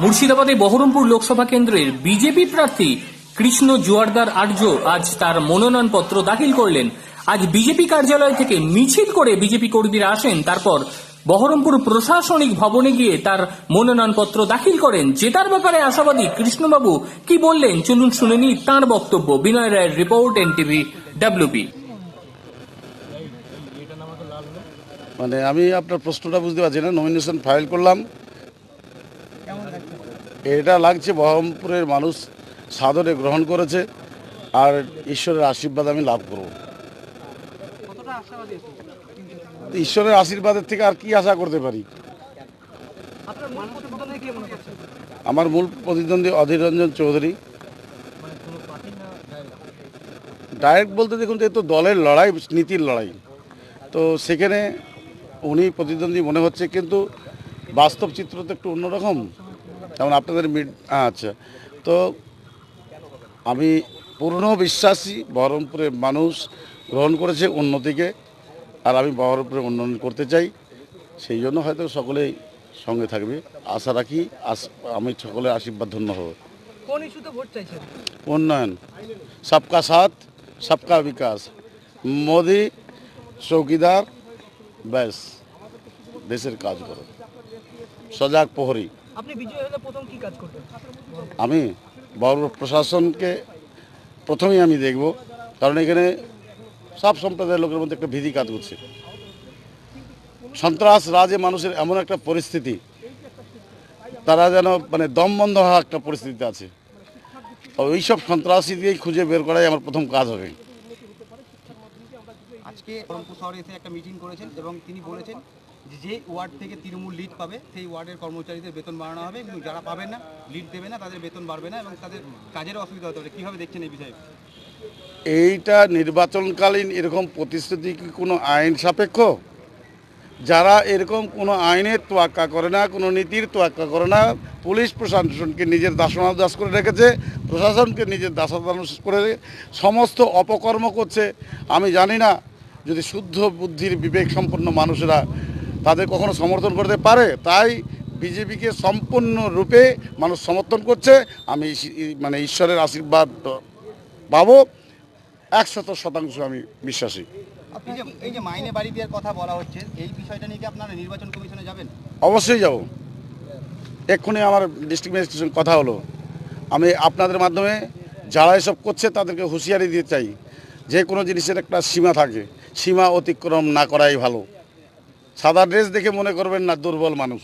মুর্শিদাবাদে বহরমপুর লোকসভা কেন্দ্রের বিজেপি প্রার্থী কৃষ্ণ জোয়ারদার আর্য আজ তার মনোনয়নপত্র দাখিল করলেন। আজ বিজেপি কার্যালয় থেকে মিছিল করে বিজেপি কর্মীরা আসেন। তারপর বহরমপুর প্রশাসনিক ভবনে গিয়ে তার মনোনয়নপত্র দাখিল করেন। জেতার ব্যাপারে আশাবাদী কৃষ্ণবাবু কি বললেন? চলুন শুনে নি তাঁর বক্তব্য। বিনয় রায়ের রিপোর্ট, এনটিভি, ডাব্লিউপি। মানে আমি আপনার প্রশ্নটা বুঝতে পারছি না। নমিনেশন ফাইল করলাম। এটা লাগছে বহরমপুরের মানুষ সাদরে গ্রহণ করেছে আর ঈশ্বরের আশীর্বাদ আমি লাভ করব। ঈশ্বরের আশীর্বাদের থেকে আর কি আশা করতে পারি? আমার মূল প্রতিদ্বন্দ্বী অধীর রঞ্জন চৌধুরী। ডাইরেক্ট বলতে দেখুন যে তো দলের লড়াই নীতির লড়াই। তো সেখানে উনি প্রতিদ্বন্দ্বী মনে হচ্ছে কিন্তু বাস্তব চিত্র তো একটু অন্যরকম। যেমন আপনাদের মিড আচ্ছা। তো আমি পূর্ণ বিশ্বাসী বহরমপুরের মানুষ গ্রহণ করেছে উন্নতিকে আর আমি বহরমপুরে উন্নয়ন করতে চাই। সেই জন্য হয়তো সকলেই সঙ্গে থাকবে। আশা রাখি আস- আমি সকলের আশীর্বাদ ধন্য হব। উন্নয়ন। সবকা সাথ সবকা বিকাশ। মোদি চৌকিদার ব্যাস। দেশের কাজ করো। সজাগ প্রহরী। আপনি বিজয় হলে প্রথম কি কাজ করবেন? আমি বড় প্রশাসনকে প্রথমেই আমি দেখব কারণ এখানে সব সম্প্রদায়ের লোকের মধ্যে একটা ভীতি কাজ করছে। সন্ত্রাস রাজে মানুষের এমন একটা পরিস্থিতি তারা যেন মানে দম বন্ধ হওয়া একটা পরিস্থিতিতে আছে। তো ওইসব সন্ত্রাসী দিয়েই খুঁজে বের করাই আমার প্রথম কাজ হবে। আজকে শহরে এসে একটা মিটিং করেছেন এবং তিনি বলেছেন যে ওয়ার্ড থেকে তৃণমূল লিড পাবে, সেই ওয়ার্ডের কর্মচারীদের বেতন বাড়ানো হবে কিন্তু যারা পাবেন না লিড দেবে না, তাদের বেতন বাড়বে না এবং তাদের কাজের অসুবিধা হতে পারে। কীভাবে দেখছেন এই বিষয়ে? এইটা নির্বাচনকালীন এরকম প্রতিশ্রুতি কি কোনো আইন সাপেক্ষ? যারা এরকম কোনো আইনের তোয়াক্কা করে না, কোনো নীতির তোয়াক্কা করে না, পুলিশ প্রশাসনকে নিজের দাসনাদাস করে রেখেছে, প্রশাসনকে নিজের দাসনাদাস করে সমস্ত অপকর্ম করছে। আমি জানি না যদি শুদ্ধ বুদ্ধির বিবেক সম্পন্ন মানুষেরা তাদের কখনো সমর্থন করতে পারে তাই বিজেপিকে সম্পূর্ণরূপে মানুষ সমর্থন করছে। আমি মানে ঈশ্বরের আশীর্বাদ পাবো একশত শতাংশ আমি বিশ্বাসী। এই যে মাইনে বাড়ি দেওয়ার কথা বলা হচ্ছে এই বিষয়টা নিয়ে কি আপনারা নির্বাচন কমিশনে যাবেন? অবশ্যই যাব। এক্ষুনি আমার ডিস্ট্রিক্ট ম্যাজিস্ট্রেশন কথা হলো। আমি আপনাদের মাধ্যমে যারা এসব করছে তাদেরকে হুঁশিয়ারি দিতে চাই। যে কোনো জিনিসের একটা সীমা থাকে সীমা অতিক্রম না করাই ভালো। সাদা ড্রেস দেখে মনে করবেন না দুর্বল মানুষ।